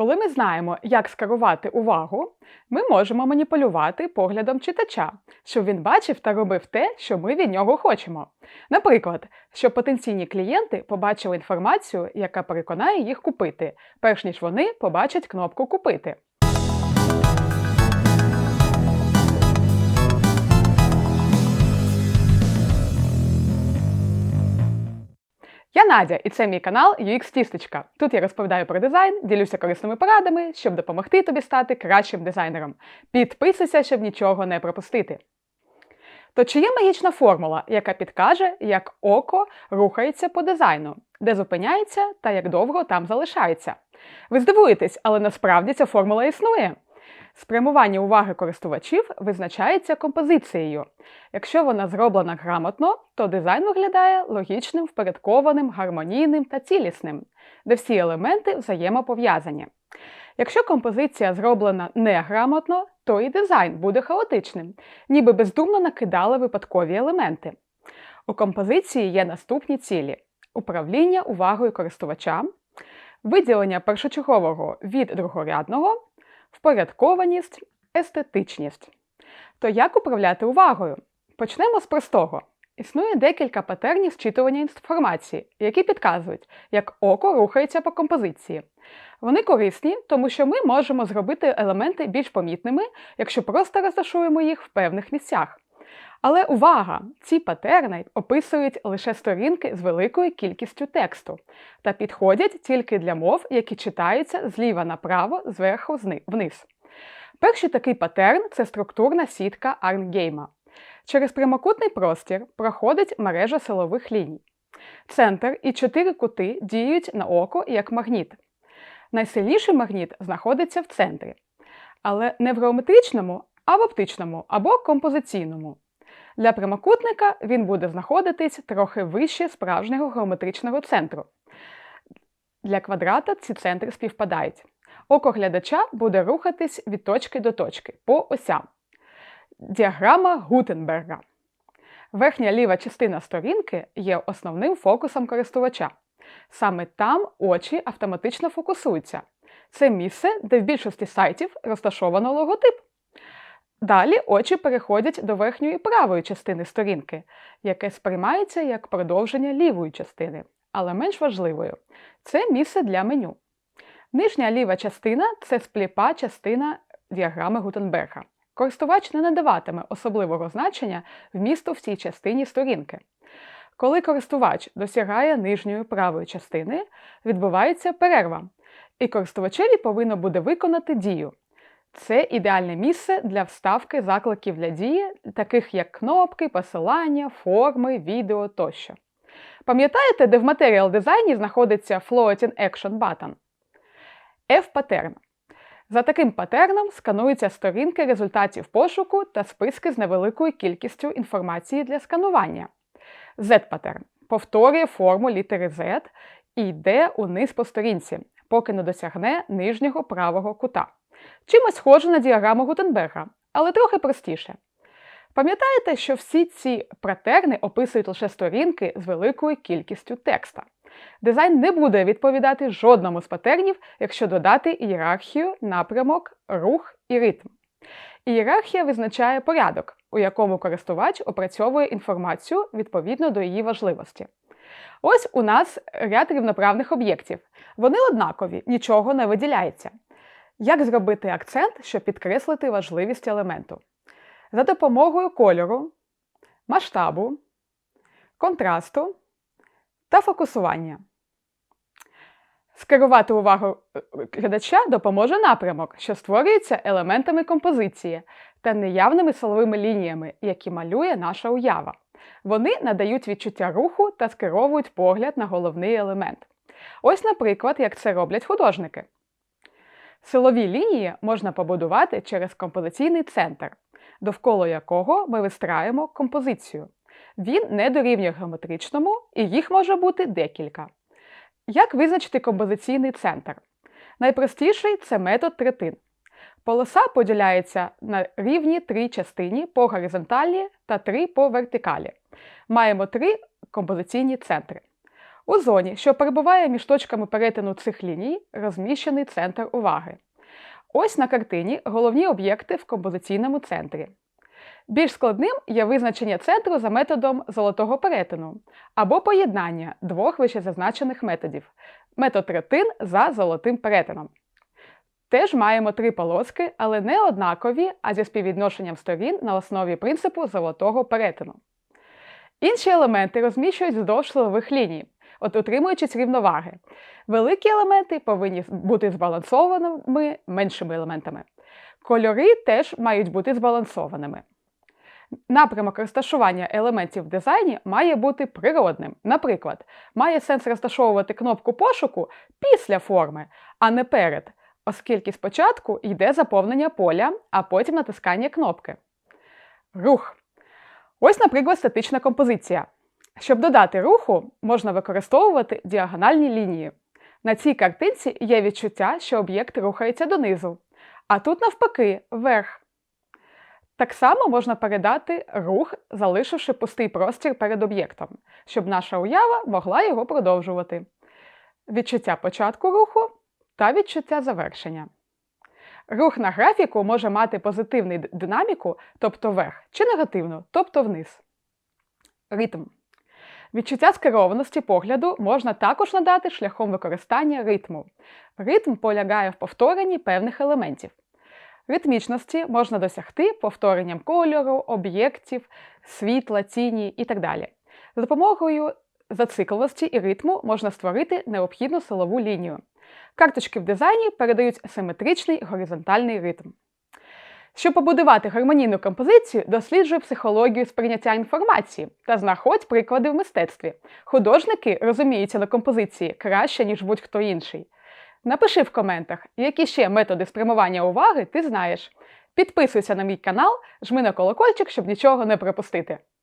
Коли ми знаємо, як скерувати увагу, ми можемо маніпулювати поглядом читача, щоб він бачив та робив те, що ми від нього хочемо. Наприклад, щоб потенційні клієнти побачили інформацію, яка переконає їх купити, перш ніж вони побачать кнопку Купити. Я Надя, і це мій канал UX Тістечка. Тут я розповідаю про дизайн, ділюся корисними порадами, щоб допомогти тобі стати кращим дизайнером. Підписуйся, щоб нічого не пропустити. То чи є магічна формула, яка підкаже, як око рухається по дизайну, де зупиняється та як довго там залишається? Ви здивуєтесь, але насправді ця формула існує. Спрямування уваги користувачів визначається композицією. Якщо вона зроблена грамотно, то дизайн виглядає логічним, впорядкованим, гармонійним та цілісним, де всі елементи взаємопов'язані. Якщо композиція зроблена неграмотно, то і дизайн буде хаотичним, ніби бездумно накидали випадкові елементи. У композиції є наступні цілі: управління увагою користувача, виділення першочергового від другорядного впорядкованість, естетичність. То як управляти увагою? Почнемо з простого. Існує декілька патернів зчитування інформації, які підказують, як око рухається по композиції. Вони корисні, тому що ми можемо зробити елементи більш помітними, якщо просто розташуємо їх в певних місцях. Але увага! Ці патерни описують лише сторінки з великою кількістю тексту та підходять тільки для мов, які читаються зліва направо, зверху вниз. Перший такий патерн це структурна сітка Арнгейма. Через прямокутний простір проходить мережа силових ліній. Центр і чотири кути діють на око як магніт. Найсильніший магніт знаходиться в центрі, але не в геометричному, а в оптичному або композиційному. Для прямокутника він буде знаходитись трохи вище справжнього геометричного центру. Для квадрата ці центри співпадають. Око глядача буде рухатись від точки до точки по осям. Діаграма Гутенберга. Верхня ліва частина сторінки є основним фокусом користувача. Саме там очі автоматично фокусуються. Це місце, де в більшості сайтів розташовано логотип. Далі очі переходять до верхньої правої частини сторінки, яке сприймається як продовження лівої частини, але менш важливою це місце для меню. Нижня ліва частина це спліпа частина діаграми Гутенберга. Користувач не надаватиме особливого значення вмісту в цій частині сторінки. Коли користувач досягає нижньої правої частини, відбувається перерва, і користувачеві повинно буде виконати дію. Це ідеальне місце для вставки закликів для дії, таких як кнопки, посилання, форми, відео тощо. Пам'ятаєте, де в Material дизайні знаходиться Floating Action Button? F-патерн. За таким патерном скануються сторінки результатів пошуку та списки з невеликою кількістю інформації для сканування. Z-патерн повторює форму літери Z і йде униз по сторінці, поки не досягне нижнього правого кута. Чимось схоже на діаграму Гутенберга, але трохи простіше. Пам'ятаєте, що всі ці патерни описують лише сторінки з великою кількістю текста. Дизайн не буде відповідати жодному з патернів, якщо додати ієрархію, напрямок, рух і ритм. Ієрархія визначає порядок, у якому користувач опрацьовує інформацію відповідно до її важливості. Ось у нас ряд рівноправних об'єктів. Вони однакові, нічого не виділяється. Як зробити акцент, щоб підкреслити важливість елементу? За допомогою кольору, масштабу, контрасту та фокусування. Скерувати увагу е, глядача допоможе напрямок, що створюється елементами композиції та неявними силовими лініями, які малює наша уява. Вони надають відчуття руху та скеровують погляд на головний елемент. Ось, наприклад, як це роблять художники. Силові лінії можна побудувати через композиційний центр, довкола якого ми вистраємо композицію. Він не дорівнює геометричному, і їх може бути декілька. Як визначити композиційний центр? Найпростіший це метод третин. Полоса поділяється на рівні три частині по горизонталі та три по вертикалі. Маємо три композиційні центри. У зоні, що перебуває між точками перетину цих ліній, розміщений центр уваги. Ось на картині головні об'єкти в композиційному центрі. Більш складним є визначення центру за методом золотого перетину або поєднання двох вищезазначених методів метод третин за золотим перетином. Теж маємо три полоски, але не однакові, а зі співвідношенням сторін на основі принципу золотого перетину. Інші елементи розміщують вздовж силових ліній, от утримуючись рівноваги. Великі елементи повинні бути збалансованими меншими елементами. Кольори теж мають бути збалансованими. Напрямок розташування елементів в дизайні має бути природним. Наприклад, має сенс розташовувати кнопку пошуку після форми, а не перед, оскільки спочатку йде заповнення поля, а потім натискання кнопки. Рух. Ось, наприклад, статична композиція. Щоб додати руху, можна використовувати діагональні лінії. На цій картинці є відчуття, що об'єкт рухається донизу, а тут, навпаки, вверх. Так само можна передати рух, залишивши пустий простір перед об'єктом, щоб наша уява могла його продовжувати. Відчуття початку руху та відчуття завершення. Рух на графіку може мати позитивну динаміку, тобто вверх, чи негативну, тобто вниз. Ритм. Відчуття скерованості погляду можна також надати шляхом використання ритму. Ритм полягає в повторенні певних елементів. Ритмічності можна досягти повторенням кольору, об'єктів, світла, тіні і так далі. За допомогою зацикленості і ритму можна створити необхідну силову лінію. Карточки в дизайні передають симетричний горизонтальний ритм. Щоб побудувати гармонійну композицію, досліджуй психологію сприйняття інформації та знаходь приклади в мистецтві. Художники розуміються на композиції краще, ніж будь-хто інший. Напиши в коментах, які ще методи спрямування уваги ти знаєш. Підписуйся на мій канал, жми на колокольчик, щоб нічого не пропустити.